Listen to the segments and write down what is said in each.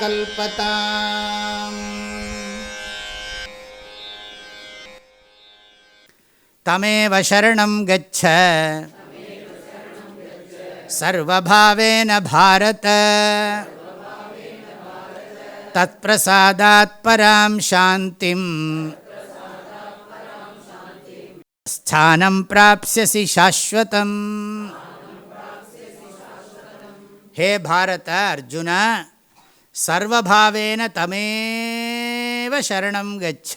कल्पताम्। तमेव शरणं गच्छ। सर्वभावेन भारत। तत्प्रसादात् परां शान्तिम्। स्थानं प्राप्स्यसि शाश्वतम् ஹே பாரத அர்ஜுன சர்வபாவேன தமேவ சரணம் கச்ச.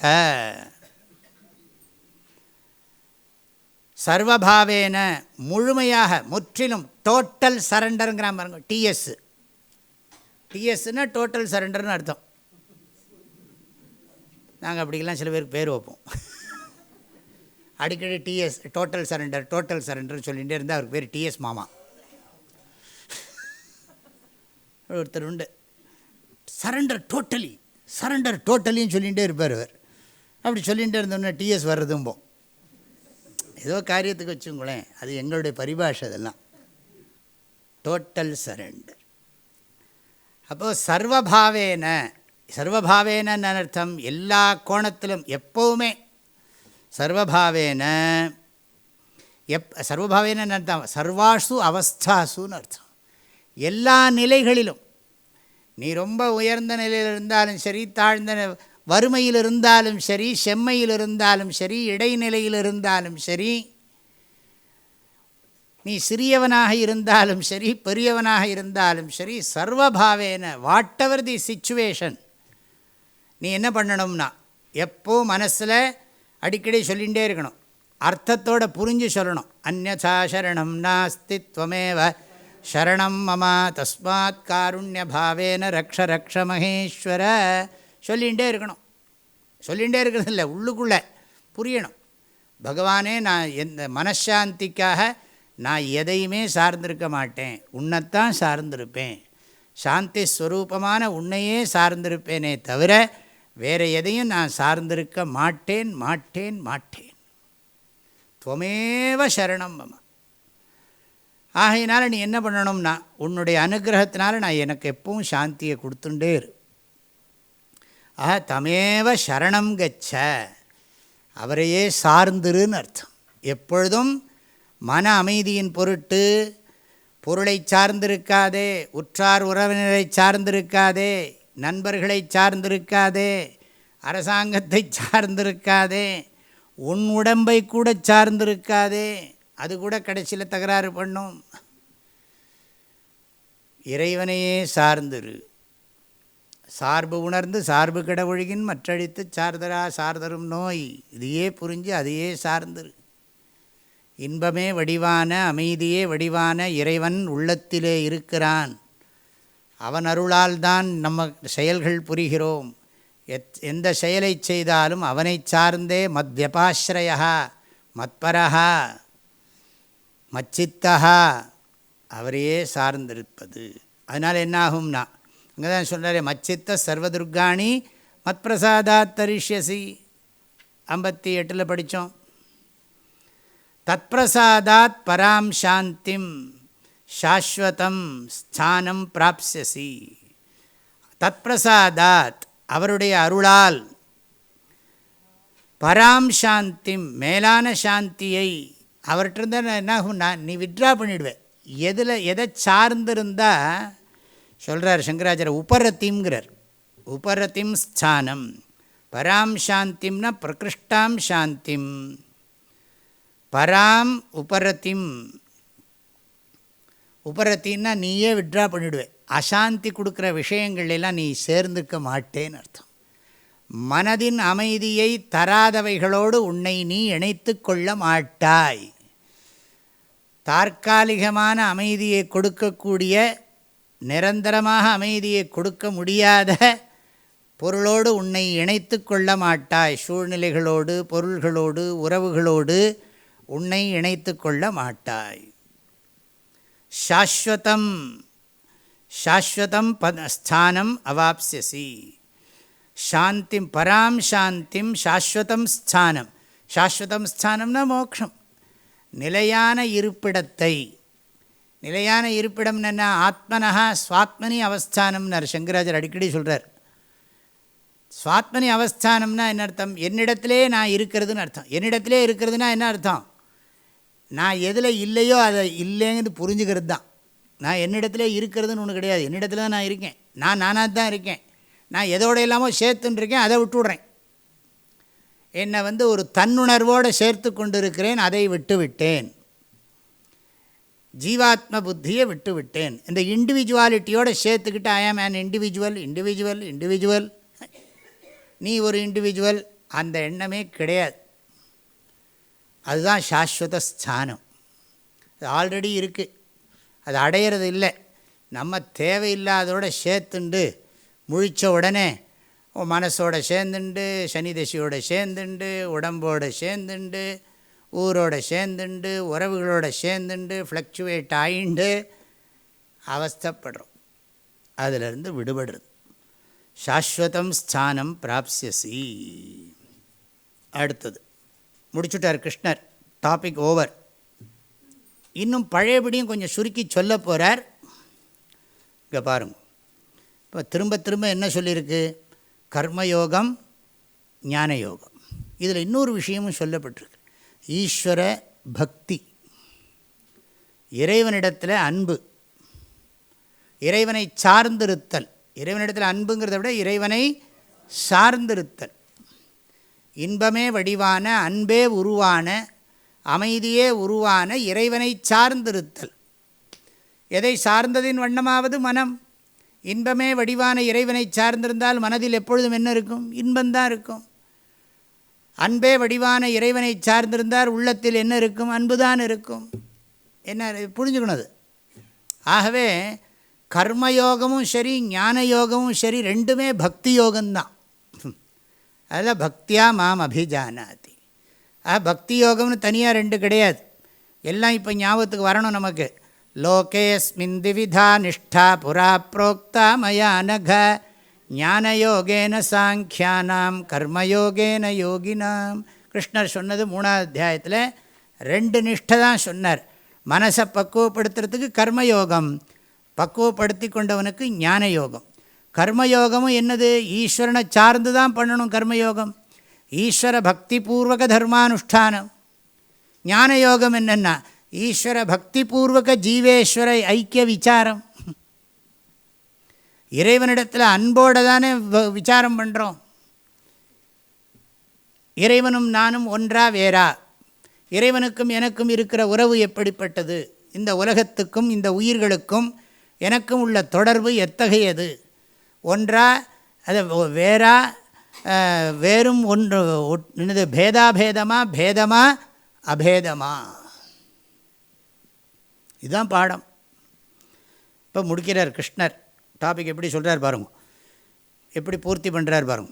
சர்வபாவேன முழுமையாக முற்றிலும் டோட்டல் சரண்டருங்கிற பாருங்க டிஎஸ் டிஎஸ்னா டோட்டல் சரண்டர்னு அர்த்தம். நாங்கள் அப்படிலாம் சில பேருக்கு பேர் வைப்போம். அடிக்கடி டிஎஸ் டோட்டல் சரண்டர் டோட்டல் சரண்டர்னு சொல்லிகிட்டே இருந்தால் அவருக்கு பேர் டிஎஸ் மாமா. ஒருத்தர் உண்டு. சரண்டர் டோட்டலி சரண்டர் டோட்டலின்னு சொல்லிகிட்டே இருப்பார் அவர். அப்படி சொல்லிகிட்டே இருந்தோன்னே டிஎஸ் வர்றதும்போம் ஏதோ காரியத்துக்கு வச்சுங்களேன் அது எங்களுடைய பரிபாஷை அதெல்லாம். டோட்டல் சரண்டர் அப்போது சர்வபாவேன சர்வபாவேன அர்த்தம் எல்லா கோணத்திலும் எப்போவுமே. சர்வபாவேன எப் சர்வபாவேன அர்த்தம் சர்வாசு அவஸ்தாசுன்னு அர்த்தம். எல்லா நிலைகளிலும். நீ ரொம்ப உயர்ந்த நிலையில் இருந்தாலும் சரி தாழ்ந்த வறுமையில் இருந்தாலும் சரி செம்மையில் இருந்தாலும் சரி இடைநிலையில் இருந்தாலும் சரி நீ சிறியவனாக இருந்தாலும் சரி பெரியவனாக இருந்தாலும் சரி சர்வபாவேன வாட் எவர் தி சுச்சுவேஷன். நீ என்ன பண்ணணும்னா எப்போ மனசில் அடிக்கடி சொல்லிகிட்டே இருக்கணும். அர்த்தத்தோடு புரிஞ்சு சொல்லணும். அந்நாசரணம் நாஸ்தி துவமேவ சரணம் மமா தஸ்மாத் காருண்ய பாவேன ரக்ஷ ரக்ஷ மகேஸ்வர சொல்லிகிட்டே இருக்கணும். சொல்லிகிட்டே இருக்கிறது இல்லை உள்ளுக்குள்ளே புரியணும். பகவானே நான் எந்த மனசாந்திக்காக நான் எதையுமே சார்ந்திருக்க மாட்டேன். உன்னைத்தான் சார்ந்திருப்பேன். சாந்தி ஸ்வரூபமான உன்னையே சார்ந்திருப்பேனே தவிர வேறு எதையும் நான் சார்ந்திருக்க மாட்டேன் மாட்டேன் மாட்டேன். துவமேவ சரணம் மமா. ஆகையினால் நீ என்ன பண்ணணும்னா உன்னுடைய அனுகிரகத்தினால நான் எனக்கு எப்பவும் சாந்தியை கொடுத்துட்டே இரு. ஆக தமேவ சரணம் கச்ச. அவரையே சார்ந்துருன்னு அர்த்தம். எப்பொழுதும் மன அமைதியின் பொருட்டு பொருளை சார்ந்திருக்காதே உற்றார் உறவினரை சார்ந்திருக்காதே நண்பர்களை சார்ந்திருக்காதே அரசாங்கத்தை சார்ந்திருக்காதே உன் உடம்பை கூட சார்ந்திருக்காதே அது கூட கடைசியில் தகராறு பண்ணும். இறைவனையே சார்ந்துரு. சார்பு உணர்ந்து சார்பு கடவுழிகின் மற்றழித்து சார்தரா சார்தரும் நோய். இதையே புரிஞ்சு அதையே சார்ந்துரு. இன்பமே வடிவான அமைதியே வடிவான இறைவன் உள்ளத்திலே இருக்கிறான். அவன் அருளால் தான் நம்ம செயல்கள் புரிகிறோம். எத் எந்த செயலை செய்தாலும் அவனை சார்ந்தே மத்யபாஸ்ரயா மத்பரஹா. மச்சித்தா அவரையே சார்ந்திருப்பது. அதனால் என்னாகும்னா அங்கே தான் சொல்கிறார் மச்சித்த சர்வதுர்காணி மத் பிரசாதாத் தரிஷ்யசி ஐம்பத்தி எட்டில் படித்தோம் தத்பிரசாதாத் பராம் சாந்திம் சாஸ்வதம் ஸ்தானம் பிராப்சசி தத்பிரசாதாத் அவருடைய அருளால் பராம் சாந்திம் மேலான சாந்தியை அவர்கிட்ட இருந்தால் என்ன நான் நீ விட்ரா பண்ணிவிடுவேன் எதில் எதை சார்ந்திருந்தால் சொல்கிறார் சங்கராச்சார உபரத்திங்கிறார் உபரத்திம் ஸ்தானம். பராம் சாந்திம்னா பிரகிருஷ்டாம் சாந்திம். பராம் உபரத்திம் உபரத்தின்னா நீயே விட்ரா பண்ணிவிடுவேன் அசாந்தி கொடுக்குற விஷயங்கள்லாம் நீ சேர்ந்துக்க மாட்டேன்னு அர்த்தம். மனதின் அமைதியை தராதவைகளோடு உன்னை நீ இணைத்து கொள்ள மாட்டாய். தற்காலிகமான அமைதியை கொடுக்கக்கூடிய நிரந்தரமாக அமைதியை கொடுக்க முடியாத பொருளோடு உன்னை இணைத்து கொள்ள மாட்டாய். சூழ்நிலைகளோடு பொருள்களோடு உறவுகளோடு உன்னை இணைத்து கொள்ள மாட்டாய். சாஸ்வதம் சாஸ்வதம் ஸ்தானம் அவாப்சியசி சாந்திம் பராம் சாந்திம் சாஸ்வதம் ஸ்தானம் சாஸ்வதம் ஸ்தானம்னா மோக்ஷம் நிலையான இருப்பிடத்தை। நிலையான இருப்பிடம் என்ன? ஆத்மனஹா சுவாத்மனி அவஸ்தானம்னார் சங்கராஜர் அடிக்கடி சொல்கிறார் சுவாத்மனி அவஸ்தானம்னா என்ன அர்த்தம்? என்னிடத்திலே நான் இருக்கிறதுன்னு அர்த்தம். என்னிடத்திலே இருக்கிறதுனா என்ன அர்த்தம்? நான் எதில் இல்லையோ அதை இல்லைங்கிறது புரிஞ்சுக்கிறது தான் நான் என்னிடத்துல இருக்கிறதுன்னு ஒன்று கிடையாது. என்னிடத்துல தான் நான் இருக்கேன். நான் நானாக தான் இருக்கேன். நான் எதோட இல்லாமல் சேர்த்துன்ட்ருக்கேன் அதை விட்டுவிட்றேன். என்னை வந்து ஒரு தன்னுணர்வோடு சேர்த்து கொண்டிருக்கிறேன் அதை விட்டுவிட்டேன். ஜீவாத்ம புத்தியை விட்டுவிட்டேன். இந்த இண்டிவிஜுவாலிட்டியோடு சேர்த்துக்கிட்டு ஐ ஆம் ஆன் இண்டிவிஜுவல் இண்டிவிஜுவல் இண்டிவிஜுவல் நீ ஒரு இண்டிவிஜுவல் அந்த எண்ணமே கிடையாது. அதுதான் சாஸ்வத ஸ்தானம். அது ஆல்ரெடி இருக்குது அது அடையிறது இல்லை. நம்ம தேவையில்லாதோட சேர்த்துண்டு முழித்த உடனே மனசோட சேர்ந்துண்டு சனி சேர்ந்துண்டு உடம்போடு சேர்ந்துண்டு ஊரோட சேர்ந்துண்டு உறவுகளோட சேர்ந்துண்டு ஃப்ளக்சுவேட் ஆகிண்டு அவஸ்தப்படுறோம். அதிலிருந்து விடுபடுறது. சாஸ்வதம் ஸ்தானம் பிராப்சியசி அடுத்தது முடிச்சுட்டார் கிருஷ்ணர். டாபிக் ஓவர் இன்னும் பழையபடியும் கொஞ்சம் சுருக்கி சொல்ல போகிறார் இங்கே பாருங்க. இப்போ திரும்ப திரும்ப என்ன சொல்லியிருக்கு? கர்மயோகம் ஞானயோகம். இதில் இன்னொரு விஷயமும் சொல்லப்பட்டிருக்கு. ஈஸ்வர பக்தி. இறைவனிடத்தில் அன்பு. இறைவனை சார்ந்திருத்தல். இறைவனிடத்தில் அன்புங்கிறத விட இறைவனை சார்ந்திருத்தல். இன்பமே வடிவான அன்பே உருவான அமைதியே உருவான இறைவனை சார்ந்திருத்தல். எதை சார்ந்ததின் வண்ணமாவது மனம்? இன்பமே வடிவான இறைவனை சார்ந்திருந்தால் மனதில் எப்பொழுதும் என்ன இருக்கும்? இன்பந்தான் இருக்கும். அன்பே வடிவான இறைவனை சார்ந்திருந்தால் உள்ளத்தில் என்ன இருக்கும்? அன்பு தான் இருக்கும். என்ன புரிஞ்சுக்கணும் அது ஆகவே கர்மயோகமும் சரி ஞான யோகமும் சரி ரெண்டுமே பக்தி யோகம்தான் அதில் பக்தியா மாம் அபிஜானாதி. ஆ பக்தி யோகம்னு தனியாக ரெண்டு கிடையாது. எல்லாம் இப்போ ஞாபகத்துக்கு வரணும் நமக்கு. லோகேஸ்மின் திவிதா நிஷ்டா புரா புரோக்தா மயா நக ஞானயோகேன சாங்கியானாம் கர்மயோகேன யோகினாம் கிருஷ்ணர் சொன்னது மூணாவது அத்தியாயத்தில் ரெண்டு நிஷ்டை தான் சொன்னார். மனசை பக்குவப்படுத்துறதுக்கு கர்மயோகம் பக்குவப்படுத்தி கொண்டவனுக்கு ஞான யோகம் கர்மயோகமும் என்னது? ஈஸ்வரனை சார்ந்து தான் பண்ணணும் கர்மயோகம். ஈஸ்வர பக்தி பூர்வக தர்மானுஷ்டானம். ஞான யோகம் என்னென்னா ஈஸ்வர பக்தி பூர்வக ஜீவேஸ்வர ஐக்கிய விசாரம். இறைவனிடத்தில் அன்போடு தானே விசாரம் பண்ணுறோம் இறைவனும் நானும் ஒன்றா வேறா? இறைவனுக்கும் எனக்கும் இருக்கிற உறவு எப்படிப்பட்டது? இந்த உலகத்துக்கும் இந்த உயிர்களுக்கும் எனக்கும் உள்ள தொடர்பு எத்தகையது? ஒன்றா அது வேறா? வேறும் ஒன்று என்னது பேதாபேதமா பேதமா அபேதமா? இதுதான் பாடம். இப்போ முடிக்கிறார் கிருஷ்ணர். டாபிக் எப்படி சொல்கிறார் பாருங்க. எப்படி பூர்த்தி பண்ணுறார் பாருங்க.